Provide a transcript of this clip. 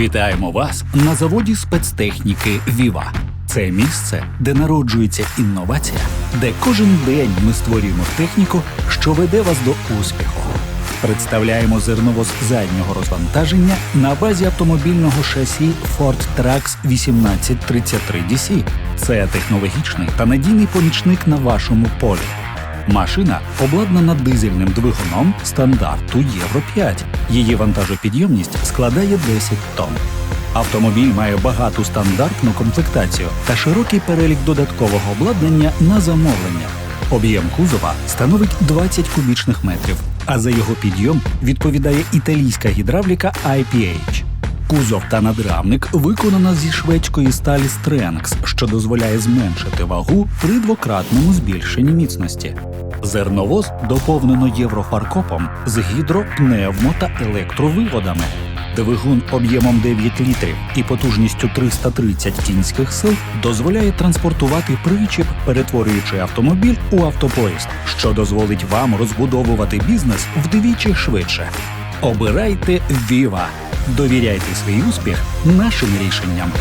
Вітаємо вас на заводі спецтехніки Віва. Це місце, де народжується інновація, де кожен день ми створюємо техніку, що веде вас до успіху. Представляємо зерновоз заднього розвантаження на базі автомобільного шасі Ford Trax 1833 DC. Це технологічний та надійний помічник на вашому полі. Машина обладнана дизельним двигуном стандарту Євро 5. Її вантажопідйомність складає 10 тонн. Автомобіль має багату стандартну комплектацію та широкий перелік додаткового обладнання на замовлення. Об'єм кузова становить 20 кубічних метрів, а за його підйом відповідає італійська гідравліка IPH. Кузов та надрамник виконано зі шведської сталі Strengx, що дозволяє зменшити вагу при двократному збільшенні міцності. Зерновоз доповнено єврофаркопом з гідро, пневмо та електровиводами. Двигун об'ємом 9 літрів і потужністю 330 кінських сил дозволяє транспортувати причіп, перетворюючи автомобіль у автопоїзд, що дозволить вам розбудовувати бізнес вдвічі швидше. Обирайте Віва. Довіряйте свій успіх нашим рішенням.